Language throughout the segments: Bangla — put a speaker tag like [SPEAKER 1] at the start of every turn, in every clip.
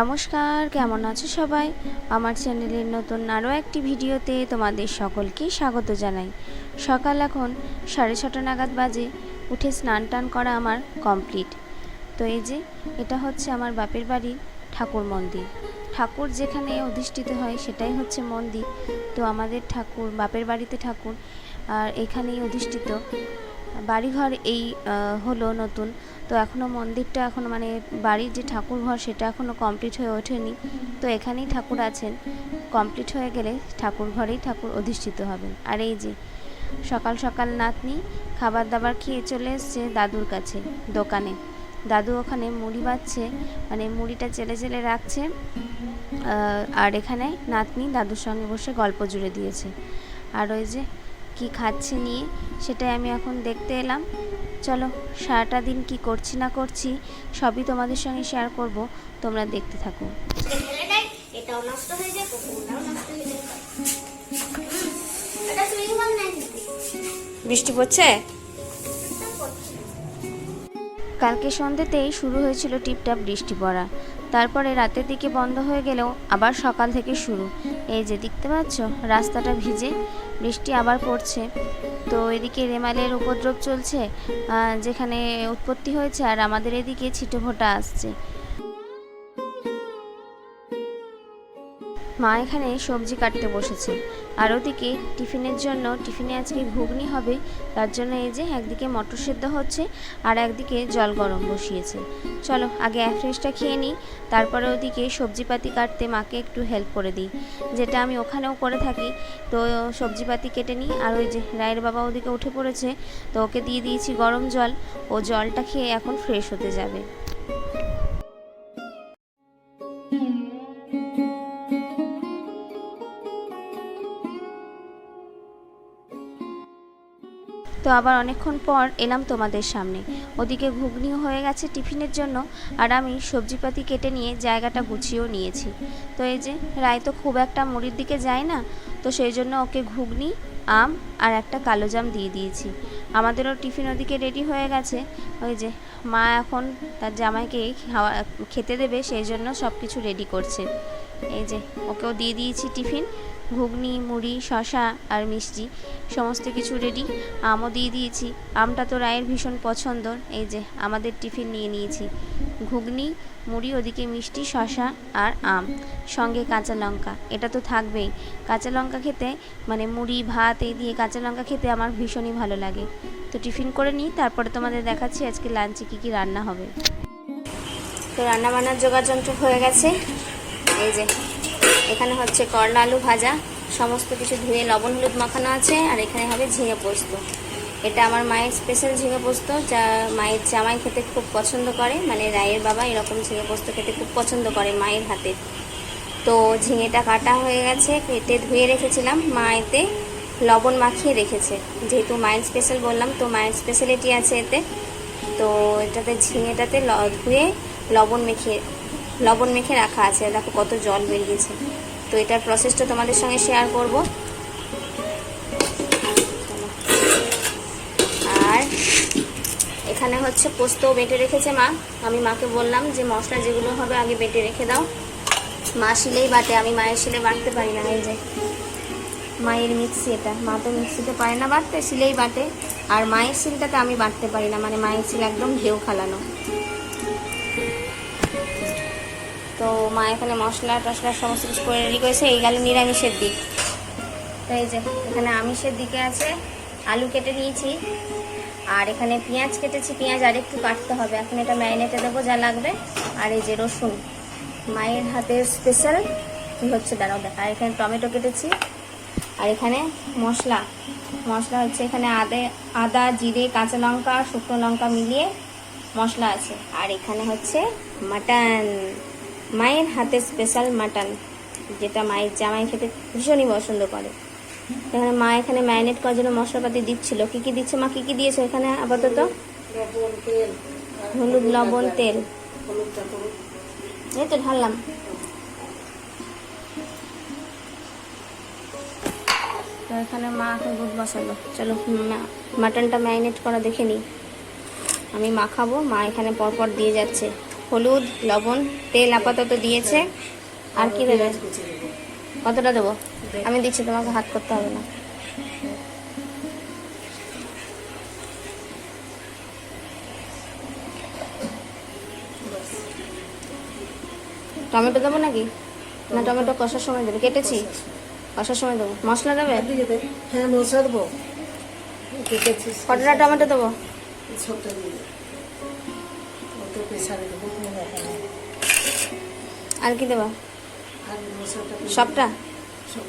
[SPEAKER 1] নমস্কার, কেমন আছো সবাই? আমার চ্যানেলের নতুন আরও একটি ভিডিওতে তোমাদের সকলকে স্বাগত জানাই। সকাল এখন সাড়ে ছটা নাগাদ বাজে, উঠে স্নান টান করা আমার কমপ্লিট। তো এই যে, এটা হচ্ছে আমার বাপের বাড়ির ঠাকুর মন্দির। ঠাকুর যেখানে অধিষ্ঠিত হয় সেটাই হচ্ছে মন্দির। তো আমাদের ঠাকুর, বাপের বাড়িতে ঠাকুর, আর এখানেই অধিষ্ঠিত। বাড়িঘর এই হলো নতুন। তো এখনও মন্দিরটা এখনও মানে বাড়ির যে ঠাকুর ঘর সেটা এখনও কমপ্লিট হয়ে ওঠেনি। তো এখানেই ঠাকুর আছেন। কমপ্লিট হয়ে গেলে ঠাকুর ঘরেই ঠাকুর অধিষ্ঠিত হবেন। আর এই যে সকাল সকাল নাতনি খাবার দাবার খেয়ে চলে এসছে দাদুর কাছে দোকানে। দাদু ওখানে মুড়ি বাচ্ছে মানে মুড়িটা চেলে চেলে রাখছে আর এখানে নাতনি দাদুর সঙ্গে বসে গল্প জুড়ে দিয়েছে। আর ওই যে কি খাচ্ছে নিয়ে সেটাই আমি এখন দেখতে এলাম। চলো সারাটা দিন কি করছি না করছি সবই তোমাদের সঙ্গে শেয়ার করব। তোমরা দেখতে থাকো।
[SPEAKER 2] এটাও নষ্ট হয়ে যায় নষ্ট হয়ে যায় এটা সুইং বল নাই দিদি
[SPEAKER 1] বৃষ্টি পড়ছে? কালকে সন্ধ্যেতেই শুরু হয়েছিল টিপটাপ বৃষ্টি পড়া। তারপরে রাতের দিকে বন্ধ হয়ে গেলেও আবার সকাল থেকে শুরু। এই যে দেখতে পাচ্ছ, রাস্তাটা ভিজে, বৃষ্টি আবার পড়ছে। তো এদিকে রেমালের উপদ্রব চলছে যেখানে উৎপত্তি হয়েছে আর আমাদের এদিকে ছিটোভোটা আসছে। মা এখানে সবজি কাটতে বসেছে। আর ওদিকে টিফিনের জন্য টিফিনে আজকে ঘুগনি হবে, তার জন্য এই যে একদিকে মটর সেদ্ধ হচ্ছে আর একদিকে জল গরম বসিয়েছে। চলো, আগে অ্যাফ্রেশটা খেয়ে নিই, তারপরে ওদিকে সবজিপাতি কাটতে মাকে একটু হেল্প করে দিই। যেটা আমি ওখানেও করে থাকি, তো সবজিপাতি কেটে নিই, আর ওই যে রায়ের বাবা ওদিকে উঠে পড়েছে, তো ওকে দিয়ে দিয়েছি গরম জল। ও জলটা খেয়ে এখন ফ্রেশ হতে যাবে। তো আবার অনেকক্ষণ পর এলাম তোমাদের সামনে। ওদিকে ঘুগনিও হয়ে গেছে টিফিনের জন্য, আর আমি সবজিপাতি কেটে নিয়ে জায়গাটা গুছিয়েও নিয়েছি। তো এই যে, রায় তো খুব একটা মুড়ির দিকে যায় না, তো সেই জন্য ওকে ঘুগনি, আম আর একটা কালো জাম দিয়ে দিয়েছি। আমাদেরও টিফিন ওদিকে রেডি হয়ে গেছে। ওই যে, মা এখন তার জামাইকে খাওয়া, খেতে দেবে, সেই জন্য সব কিছু রেডি করছে। এই যে, ওকেও দিয়ে দিয়েছি টিফিন। ঘুগনি, মুড়ি শশা আর মিষ্টি, সমস্ত কিছু রেডি আমও দিয়ে দিয়েছি। আমটা তো রায়ের ভীষণ পছন্দ, এই যে আমাদের টিফিন নিয়ে নিয়েছি। ঘুগনি, মুড়ি, ওদিকে মিষ্টি শশা আর আম, সঙ্গে কাঁচা লঙ্কা, এটা তো থাকবেই। কাঁচা লঙ্কা খেতে মানে মুড়ি, ভাত, এই দিয়ে কাঁচা লঙ্কা খেতে আমার ভীষণই ভালো লাগে। তো টিফিন করে নিই, তারপরে তোমাদের দেখাচ্ছি আজকে লাঞ্চে কী কী রান্না হবে। তো রান্না বান্নার যন্ত্র হয়ে গেছে, এই যে এখানে হচ্ছে করলা আলু ভাজা, সমস্ত কিছু ধুয়ে লবণ হলুদ মাখানো আছে, আর এখানে হবে ঝিঙে পোস্ত। এটা আমার মায়ের স্পেশাল ঝিঙে পোস্ত, যা মায়ের জামাই খেতে খুব পছন্দ করে মানে রায়ের বাবা এরকম ঝিঙে পোস্ত খেতে খুব পছন্দ করে মায়ের হাতে। তো ঝিঙেটা কাটা হয়ে গেছে, কেটে ধুয়ে রেখেছিলাম মা এতে, লবণ মাখিয়ে রেখেছে। যেহেতু মায়ের স্পেশাল বললাম, তো মায়ের স্পেশালিটি আছে এতে। তো এটাতে ঝিঙেটাতে ধুয়ে লবণ মেখে লবণ মেখে রাখা আছে। দেখো কত জল বেরিয়েছে। তো এটার প্রসেসটা তোমাদের সঙ্গে শেয়ার করব। আর এখানে হচ্ছে পোস্ত বেটে রেখেছে মা। আমি মাকে বললাম যে, মশলা যেগুলো হবে আগে বেটে রেখে দাও। মা শিলেই বাটে, আমি মায়ের শিলে বাটতে পারি না। এই যে, মায়ের মিক্সি এটা। মা তো মিক্সিতে পারে না বাটতে, শিলেই বাটে। আর মায়ের শিলটাতে আমি বাটতে পারি না। মানে মায়ের শিল একদম ঢেউ খালানো। তো মা এখানে মশলা টশলা সমস্ত কিছু করে রেডি করেছে, এই গেল নিরামিষের দিক। তো এই যে, এখানে আমিষের দিকে আছে, আলু কেটে নিয়েছি, আর এখানে পেঁয়াজ কেটেছি, পেঁয়াজ আর একটু কাটতে হবে। এখন এটা ম্যারিনেটে দেবো যা লাগবে, আর এই যে রসুন। মায়ের হাতের স্পেশাল কী হচ্ছে দাঁড়াও দেখা, আর এখানে টমেটো কেটেছি, আর এখানে মশলা। মশলা হচ্ছে এখানে আদে, আদা, জিরে, কাঁচা লঙ্কা, শুকনো লঙ্কা মিলিয়ে মশলা আছে। আর এখানে হচ্ছে মাটন। মায়ের হাতে স্পেশাল মাটন যেটা মায়ের জামাই খেতে ভীষণই পছন্দ করে। এখানে মা এখানে ম্যারিনেট করার জন্য মশলাপাতি দিচ্ছিল। কি কি দিচ্ছে মা? কি কি দিয়েছে এখানে আপাতত? হলুদ, লবণ, তেল। এই তো ঢাললাম। এখানে মা এখন দুধ বসালো। চলো মাটনটা ম্যারিনেট করা দেখে নিই। আমি মাখাবো মা এখানে পরপর দিয়ে যাচ্ছে। হলুদ লবণ তেল আপাতত দিয়েছে। আর কি দেবে? কতটা দেবো? আমি দিচ্ছি তোমাকে হাত করতে হবে না। টমেটো দেবো নাকি? না টমেটো কষার সময় দেবে। কেটেছি? কষার সময় দেবো। মশলা দেবে?
[SPEAKER 3] হ্যাঁ মশলা দেবো।
[SPEAKER 1] কতটা টমেটো দেবো?
[SPEAKER 3] দিয়ে। দেবো।
[SPEAKER 1] আর কি দেবো? সবটা?
[SPEAKER 3] সব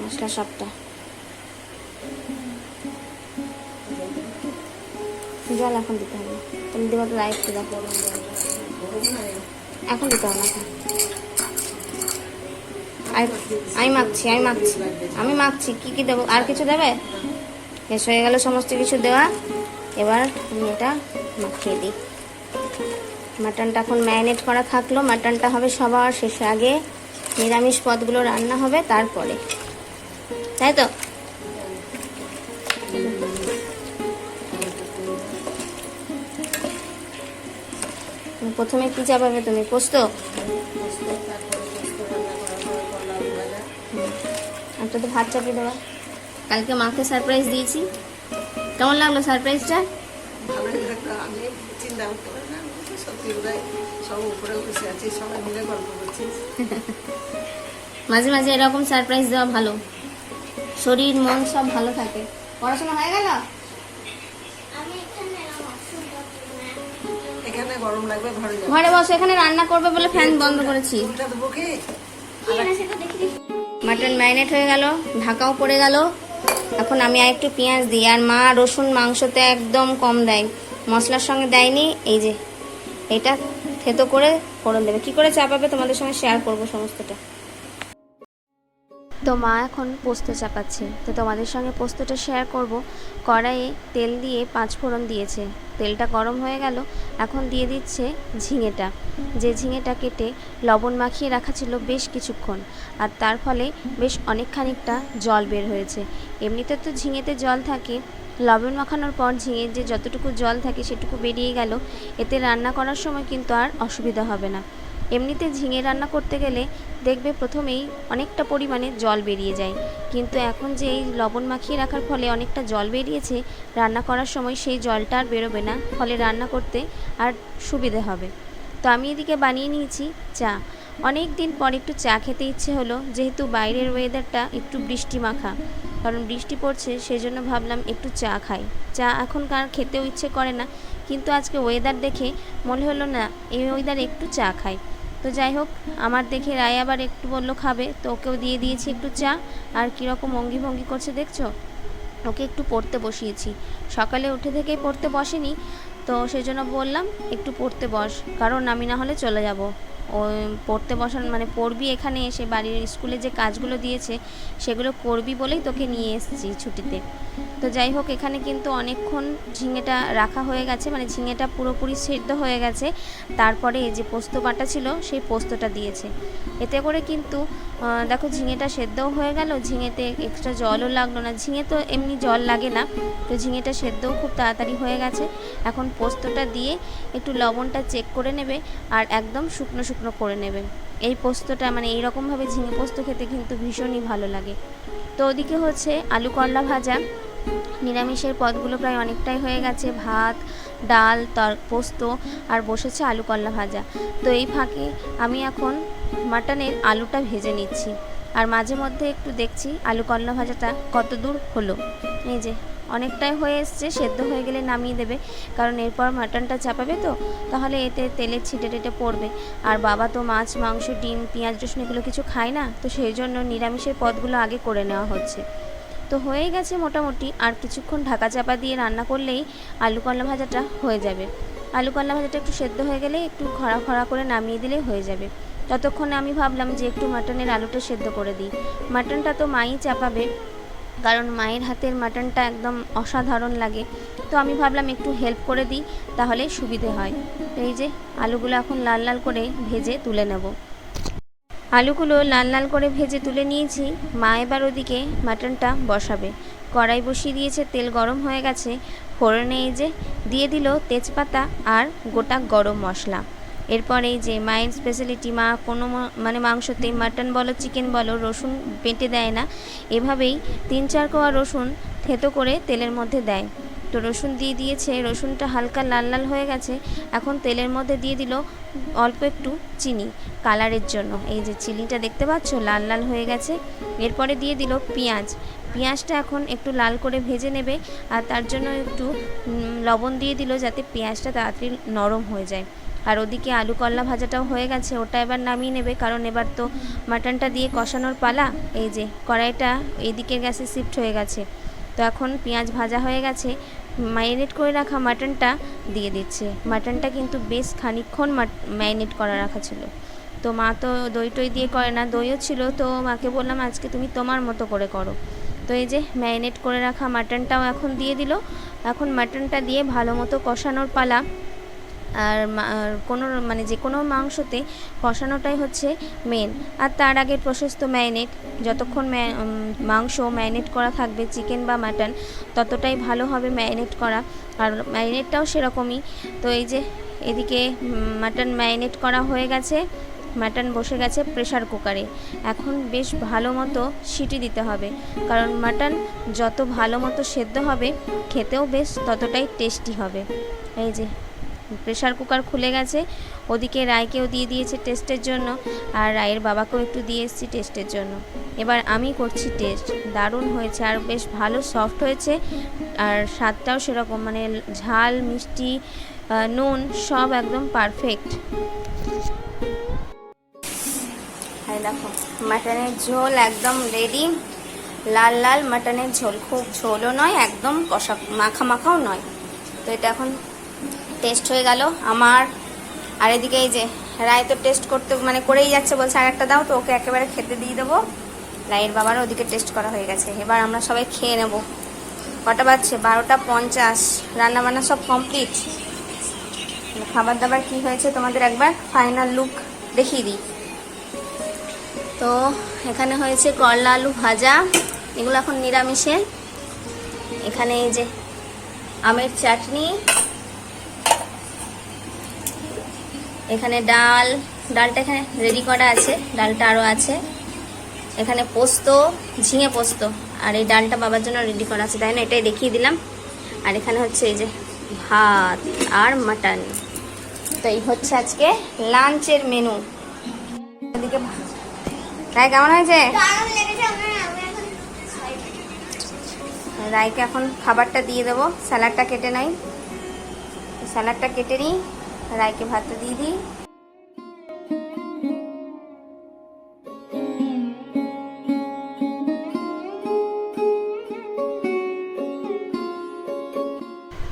[SPEAKER 1] মশলা সবটা। জল এখন দিতে হবে। তুমি দেবো তো লাইট দেবো। এখন দিতে হবে না আমি মাখছি আমি মাখছি। আমি মাখছি, কি কি দেবো? আর কিছু দেবে? শেষ হয়ে গেল সমস্ত কিছু দেওয়া। এবার আমি এটা মাখিয়ে দিই। মাটনটা এখন ম্যারিনেট করা থাকল। মাটনটা হবে সবার শেষে। আগে নিরামিষ পদগুলো রান্না হবে, তারপরে। তাই তো? প্রথমে কি চাপাবে তুমি? পোস্ত? একটা তো ভাত চাপিয়ে দেওয়া। কালকে মাকে সারপ্রাইজ দিয়েছি। কেমন লাগল সারপ্রাইজটা
[SPEAKER 3] চিন্তা সব উপরে আছি সবাই মিলে গল্প করছি।
[SPEAKER 1] মাঝে মাঝে এরকম সারপ্রাইজ দেওয়া ভালো। শরীর মন সব ভালো থাকে। পড়াশোনা হয়ে গেল?
[SPEAKER 2] এখানে এলাম অসুবিধা
[SPEAKER 3] এখানে গরম লাগবে ঘরে
[SPEAKER 1] ঘরে বসে এখানে রান্না করবে বলে ফ্যান বন্ধ করেছি। মাটন ম্যারিনেট হয়ে গেল ঢাকাও পড়ে গেল। এখন আমি আর একটু পেঁয়াজ দিই। আর মা রসুন মাংসতে একদম কম দেয়। মশলার সঙ্গে দেয়নি এই যে। এটা থেতো করে ফোড়ন দেবে। কি করে চাপাবে তোমাদের সঙ্গে শেয়ার করব সমস্তটা? তো মা এখন পোস্ত চাপাচ্ছে। তো তোমাদের সঙ্গে পোস্তটা শেয়ার করব। কড়াইয়ে তেল দিয়ে পাঁচ ফোড়ন দিয়েছে। তেলটা গরম হয়ে গেল। এখন দিয়ে দিচ্ছে ঝিঙেটা। যে ঝিঙেটা কেটে লবণ মাখিয়ে রাখা ছিল বেশ কিছুক্ষণ। আর তার ফলে বেশ অনেক খানিকটা জল বের হয়েছে। এমনিতে তো ঝিঙেতে জল থাকে। লবণ মাখানোর পর ঝিঙের যে যতটুকু জল থাকে সেটুকু বেরিয়ে গেল, এতে রান্না করার সময় কিন্তু আর অসুবিধা হবে না। এমনিতে ঝিঙে রান্না করতে গেলে দেখবে প্রথমেই অনেকটা পরিমাণে জল বেরিয়ে যায়। কিন্তু এখন যে এই লবণ মাখিয়ে রাখার ফলে অনেকটা জল বেরিয়েছে, রান্না করার সময় সেই জলটা আর বেরোবে না, ফলে রান্না করতে আর সুবিধে হবে। তো আমি এদিকে বানিয়ে নিয়েছি চা। অনেক দিন পর একটু চা খেতে ইচ্ছে হলো, যেহেতু বাইরের ওয়েদারটা একটু বৃষ্টি মাখা। কারণ বৃষ্টি পড়ছে, সেজন্য ভাবলাম একটু চা খাই। চা এখনকার খেতেও ইচ্ছে করে না, কিন্তু আজকে ওয়েদার দেখে মনে হলো না, এই ওয়েদারে একটু চা খাই। তো যাই হোক, আমার দেখে রায় আবার একটু বলল, খাবে। তো ওকেও দিয়ে দিয়েছি একটু চা। আর কীরকম অঙ্গি ভঙ্গি করছে দেখছ? ওকে একটু পড়তে বসিয়েছি। সকালে উঠে থেকেই পড়তে বসেনি, তো সেই জন্য বললাম, একটু পড়তে বস, কারণ আমি না হলে চলে যাব। পড়তে বসান মানে পড়বি এখানে এসে বাড়ির স্কুলে যে কাজগুলো দিয়েছে, সেগুলো করবি বলেই তোকে নিয়ে এসেছি ছুটিতে। তো যাই হোক, এখানে কিন্তু অনেকক্ষণ ঝিঙেটা রাখা হয়ে গেছে মানে ঝিঙেটা পুরোপুরি সেদ্ধ হয়ে গেছে। তারপরে এই যে পোস্ত বাটা ছিল, সেই পোস্তটা দিয়েছে। এতে করে কিন্তু দেখো ঝিঙেটা সেদ্ধও হয়ে গেল, ঝিঙেতে এক্সট্রা জলও লাগল না। ঝিঙে তো এমনি জল লাগে না, তো ঝিঙেটা সেদ্ধও খুব তাড়াতাড়ি হয়ে গেছে। এখন পোস্তটা দিয়ে একটু লবণটা চেক করে নেবে আর একদম শুকনো শুকনো করে নেবে। এই পোস্তটা মানে এইরকমভাবে ঝিঙে পোস্ত খেতে কিন্তু ভীষণই ভালো লাগে। তো ওদিকে হচ্ছে আলু করলা ভাজা। নিরামিষের পদগুলো প্রায় অনেকটাই হয়ে গেছে, ভাত, ডাল, তর, পোস্ত আর বসেছে আলু করলা ভাজা। তো এই ফাঁকে আমি এখন মাটনের আলুটা ভেজে নিচ্ছি। আর মাঝে মধ্যে একটু দেখছি আলু করলা ভাজাটা কত দূর হলো। এই যে, অনেকটাই হয়ে এসছে, সেদ্ধ হয়ে গেলে নামিয়ে দেবে। কারণ এরপর মাটনটা চাপাবে তো, তাহলে এতে তেলের ছিটে টেটে পড়বে। আর বাবা তো মাছ, মাংস, ডিম, পেঁয়াজ, রসুন এগুলো কিছু খায় না, তো সেই জন্য নিরামিষের পদগুলো আগে করে নেওয়া হচ্ছে। তো হয়ে গেছে মোটামুটি, আর কিছুক্ষণ ঢাকা চাপা দিয়ে রান্না করলেই আলু করলা ভাজাটা হয়ে যাবে। আলু করলা ভাজাটা একটু সেদ্ধ হয়ে গেলে একটু খরা খরা করে নামিয়ে দিলেই হয়ে যাবে। ততক্ষণে আমি ভাবলাম যে একটু মাটনের আলুটা সেদ্ধ করে দিই। মাটনটা তো মাই চাপাবে, কারণ মায়ের হাতের মাটনটা একদম অসাধারণ লাগে। তো আমি ভাবলাম একটু হেল্প করে দিই, তাহলে সুবিধে হয়। এই যে, আলুগুলো এখন লাল লাল করে ভেজে তুলে নেব। আলুগুলো লাল লাল করে ভেজে তুলে নিয়েছি, মা এবার ওদিকে মাটনটা বসাবে। কড়াই বসিয়ে দিয়েছে, তেল গরম হয়ে গেছে। ফোড়নে এই যে, দিয়ে দিল তেজপাতা আর গোটা গরম মশলা। এরপরে এই যে মায়ের স্পেশালিটি মা কোনো মানে মাংসতে মাটন বলো চিকেন বলো, রসুন বেটে দেয় না। এভাবেই তিন চার কোয়া রসুন থেতো করে তেলের মধ্যে দেয়। তো রসুন দিয়ে দিয়েছে, রসুনটা হালকা লাল লাল হয়ে গেছে। এখন তেলের মধ্যে দিয়ে দিল অল্প একটু চিনি কালারের জন্য। এই যে চিনিটা দেখতে পাচ্ছ? লাল লাল হয়ে গেছে। এরপরে দিয়ে দিল পেঁয়াজ। পেঁয়াজটা এখন একটু লাল করে ভেজে নেবে আর তার জন্য একটু লবণ দিয়ে দিল যাতে পেঁয়াজটা তাড়াতাড়ি নরম হয়ে যায়। আর ওদিকে আলু করলা ভাজাটাও হয়ে গেছে, ওটা এবার নামিয়ে নেবে। কারণ এবার তো মাটনটা দিয়ে কষানোর পালা, এই যে কড়াইটা এইদিকের গ্যাসে শিফট হয়ে গেছে। তো এখন পেঁয়াজ ভাজা হয়ে গেছে ম্যারিনেট করে রাখা মাটনটা দিয়ে দিচ্ছে। মাটনটা কিন্তু বেশ খানিকক্ষণ ম্যারিনেট করা রাখা ছিল। তো মা তো দই টই দিয়ে করে না, দইও ছিল, তো মাকে বললাম, আজকে তুমি তোমার মতো করে করো। তো এই যে ম্যারিনেট করে রাখা মাটনটাও এখন দিয়ে দিল। এখন মাটনটা দিয়ে ভালো মতো কষানোর পালা। আর কোনো মানে যে কোনো মাংসতে কষানোটাই হচ্ছে মেন আর তার আগে প্রশস্ত ম্যারিনেট, যতক্ষণ মাংস ম্যারিনেট করা থাকবে, চিকেন বা মাটন, ততটাই ভালো হবে ম্যারিনেট করা। আর ম্যারিনেটটাও সেরকমই। তো এই যে এদিকে মাটন ম্যারিনেট করা হয়ে গেছে, মাটন বসে গেছে প্রেশার কুকারে। এখন বেশ ভালো মতো সিটি দিতে হবে। কারণ মাটন যত ভালো মতো সেদ্ধ হবে, খেতেও বেশ ততটাই টেস্টি হবে। এই যে প্রেশার কুকার খুলে গেছে। ওদিকে রায়কেও দিয়ে দিয়েছে টেস্টের জন্য আর রায়ের বাবাকেও একটু দিয়ে এসেছি টেস্টের জন্য। এবার আমি করছি টেস্ট। দারুণ হয়েছে আর বেশ ভালো সফট হয়েছে আর স্বাদটাও সেরকম মানে ঝাল, মিষ্টি নুন সব একদম পারফেক্ট দেখো, মাটনের ঝোল একদম রেডি লাল লাল মাটনের ঝোল, খুব ঝোলও নয়, একদম কষা, মাখা মাখাও নয়। তো এটা এখন টেস্ট হয়ে গেল। আমার আর এদিকে এই যে রায় তো টেস্ট করতে মানে করেই যাচ্ছে বলছে, আর একটা দাও তো, ওকে একেবারে খেতে দিয়ে দেবো। রায়ের বাবারও ওদিকে টেস্ট করা হয়ে গেছে। এবার আমরা সবাই খেয়ে নেব। কটা বাজছে? বারোটা পঞ্চাশ। রান্না বান্না সব কমপ্লিট খাবার দাবার কি হয়েছে তোমাদের একবার? ফাইনাল লুক দেখিয়ে দিই। তো এখানে হয়েছে করলা আলু ভাজা। এগুলো এখন নিরামিষে। এখানে এই যে আমের চাটনি। এখানে ডাল ডালটা এখানে রেডি করা আছে ডালটা আরও আছে। এখানে পোস্ত ঝিঙে পোস্ত আর এই ডালটা বাবার জন্য রেডি করা আছে তাই না? এটাই দেখিয়ে দিলাম। আর এখানে হচ্ছে এই যে ভাত আর মাটন তো এই হচ্ছে আজকে লাঞ্চের মেনু এদিকে রায় কেমন হয়েছে? রায়কে এখন খাবারটা দিয়ে দেবো। স্যালাডটা কেটে নাই। স্যালাডটা কেটে নিই। রায়কে ভাতটা দিয়ে দিই।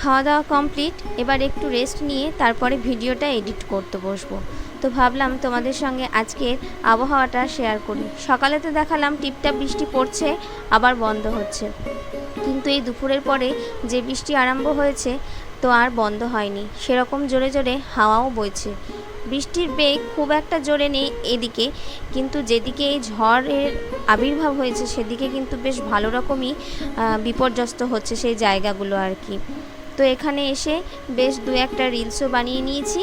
[SPEAKER 1] খাওয়া দাওয়া কমপ্লিট, এবার একটু রেস্ট নিয়ে তারপরে ভিডিওটা এডিট করতে বসবো। তো ভাবলাম তোমাদের সঙ্গে আজকের আবহাওয়াটা শেয়ার করি। সকালে তো দেখালাম টিপটাপ বৃষ্টি পড়ছে, আবার বন্ধ হচ্ছে। কিন্তু এই দুপুরের পরে যে বৃষ্টি আরম্ভ হয়েছে তো আর বন্ধ হয়নি। সেরকম জোরে জোরে হাওয়াও বইছে। বৃষ্টির বেগ খুব একটা জোরে নেই এদিকে, কিন্তু যেদিকে এই ঝড়ের আবির্ভাব হয়েছে সেদিকে কিন্তু বেশ ভালো রকমই বিপর্যস্ত হচ্ছে সেই জায়গাগুলো আর কি। তো এখানে এসে বেশ দু একটা রিলসও বানিয়ে নিয়েছি,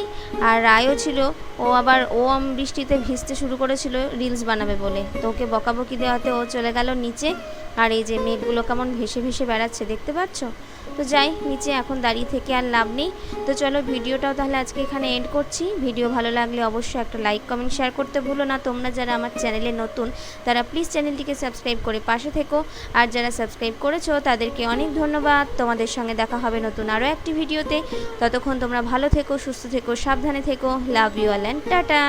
[SPEAKER 1] আর রায়ও ছিল, ও আবার ও আম বৃষ্টিতে ভিজতে শুরু করেছিল রিলস বানাবে বলে। তো ওকে বকাবকি দেওয়াতে ও চলে গেল নিচে, আর এই যে মেঘগুলো কেমন ভেসে ভেসে বেড়াচ্ছে, দেখতে পাচ্ছ? তো যাই, নিচে এখন দাঁড়িয়ে থেকে আর লাভ নেই। তো চলো ভিডিওটাও তাহলে আজকে এখানে এন্ড করছি। ভিডিও ভালো লাগলে অবশ্যই একটা লাইক কমেন্ট শেয়ার করতে ভুলো না। তোমরা যারা আমার চ্যানেলে নতুন, তারা প্লিজ চ্যানেলটিকে সাবস্ক্রাইব করে পাশে থেকো। আর যারা সাবস্ক্রাইব করেছ, তাদেরকে অনেক ধন্যবাদ। তোমাদের সঙ্গে দেখা হবে নতুন আরও একটি ভিডিওতে। ততক্ষণ তোমরা ভালো থেকো, সুস্থ থেকো, সাবধানে থেকো। Love you all and tata